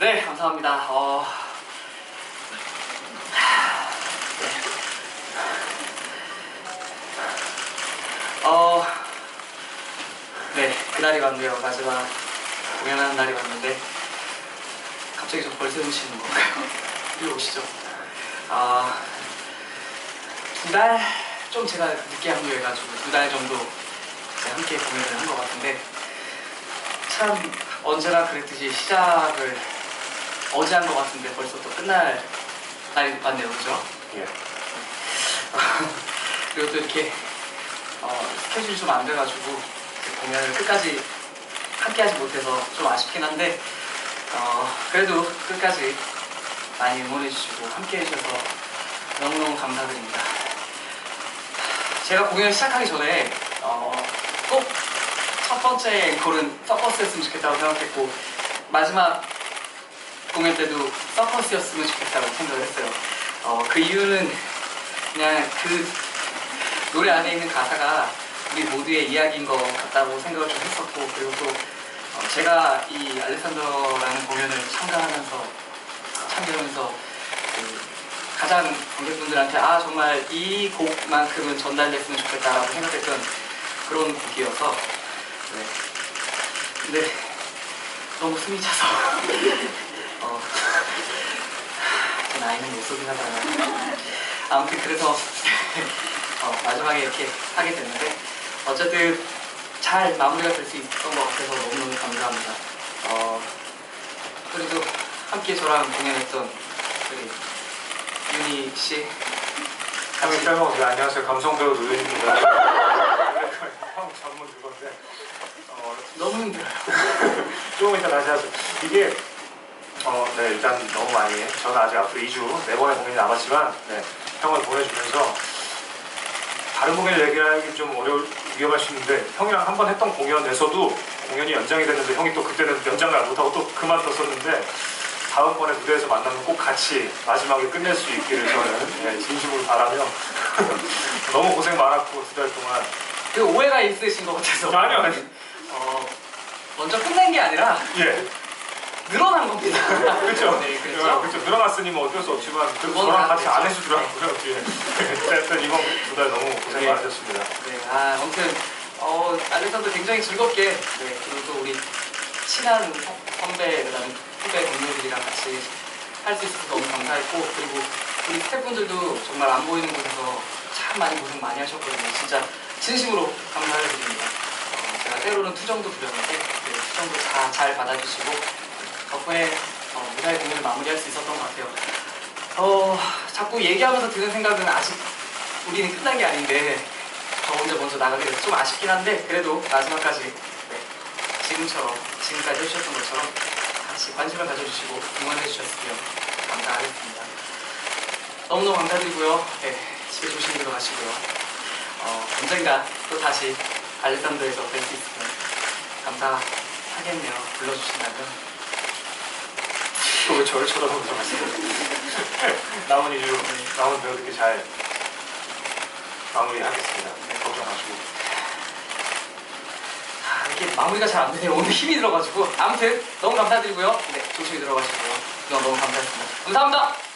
네, 감사합니다. 어... 네. 어... 네, 그날이 왔네요. 마지막 공연하는 날이 왔는데 갑자기 좀 벌써 오시는 건가요? 이리 오시죠. 아... 두 달? 좀 제가 늦게 합류해가지고 두 달 정도 함께 공연을 한 것 같은데 참 언제나 그랬듯이 시작을 어제 한 것 같은데 벌써 또 끝날 날이 왔네요, 그죠? 예. 그리고 또 이렇게 어, 스케줄이 좀 안 돼가지고 공연을 끝까지 함께 하지 못해서 좀 아쉽긴 한데 어, 그래도 끝까지 많이 응원해주시고 함께 해주셔서 너무너무 감사드립니다. 제가 공연을 시작하기 전에 어, 꼭첫 번째 앵콜은 서커스였으면 좋겠다고 생각했고 마지막 공연 때도 서커스였으면 좋겠다고 생각을 했어요. 어, 그 이유는 그냥 그 노래 안에 있는 가사가 우리 모두의 이야기인 것 같다고 생각을 좀 했었고 그리고 또 어, 제가 이 알렉산더라는 공연을 참가하면서 참여하면서 그 가장 관객분들한테 아 정말 이 곡만큼은 전달됐으면 좋겠다라고 생각했던 그런 곡이어서 네. 근데 너무 숨이 차서 어, 제 나이는 못 쏘긴 하잖아요. 아무튼 그래서 어, 마지막에 이렇게 하게 됐는데 어쨌든 잘 마무리가 될 수 있었던 것 같아서 너무너무 감사합니다. 어, 그래도 함께 저랑 공연했던 우리 윤희 씨 형이 설명 네, 안녕하세요 감성 배우 노현입니다. 형 전문 그건데 어, 너무 힘들어요. 조금 이따 다시 하죠. 이게 어, 네 일단 너무 많이 저는 아직 앞으로 2주 네 번의 공연이 남았지만 네, 형을 보내주면서 다른 공연을 얘기하기 좀 어려울 위험할 수 있는데 형이랑 한 번 했던 공연에서도 공연이 연장이 됐는데 형이 또 그때는 연장을 못하고 또 그만뒀었는데 다음번에 무대에서 만나면 꼭 같이 마지막에 끝낼 수 있기를 저는 네, 진심으로 바라며 너무 고생 많았고 두 달 동안. 그 오해가 있으신 것 같아서. 아니요 아니 어, 먼저 끝낸 게 아니라 예 늘어난 겁니다. 그렇죠 네, 그렇죠. 그렇죠 늘어났으니 뭐 어쩔 수 없지만 그 그건 저랑 다 같이. 안 해주더라고요 예. 어쨌든 이번 두 달 너무 고생 네. 많으셨습니다 네, 아, 아무튼 어, 알렉산더 굉장히 즐겁게 네, 그리고 또 우리 친한 선- 선배 그다음에 후배 동료들이랑 같이 할 수 있어서 너무 감사했고 그리고 우리 스태프분들도 정말 안 보이는 곳에서 참 많이 고생 많이 하셨거든요. 진짜 진심으로 감사를 드립니다. 어, 제가 때로는 투정도 부렸는데 네, 투정도 다 잘 받아주시고 덕분에 어, 무사히 공연을 마무리할 수 있었던 것 같아요. 어, 자꾸 얘기하면서 드는 생각은 아직 우리는 끝난 게 아닌데 저 혼자 먼저 나가게 돼서 좀 아쉽긴 한데 그래도 마지막까지 네, 지금처럼 지금까지 해주셨던 것처럼 같이 관심을 가져주시고 응원해 주셨으면 감사하겠습니다. 너무너무 감사드리고요. 네, 집에 조심히 들어가시고요. 어, 언젠가 또 다시 알렉산더에서 뵐 수 있으면 감사하겠네요. 불러주신다면. 또왜 저를 쳐다보면서 하세요 남은 2주 남은 배우들께 잘 마무리하겠습니다 네, 걱정 마시고 아, 이게 마무리가 잘 안 되네요. 오늘 힘이 들어가지고. 아무튼 너무 감사드리고요. 네, 조심히 들어가시고요. 너무 감사했습니다. 감사합니다.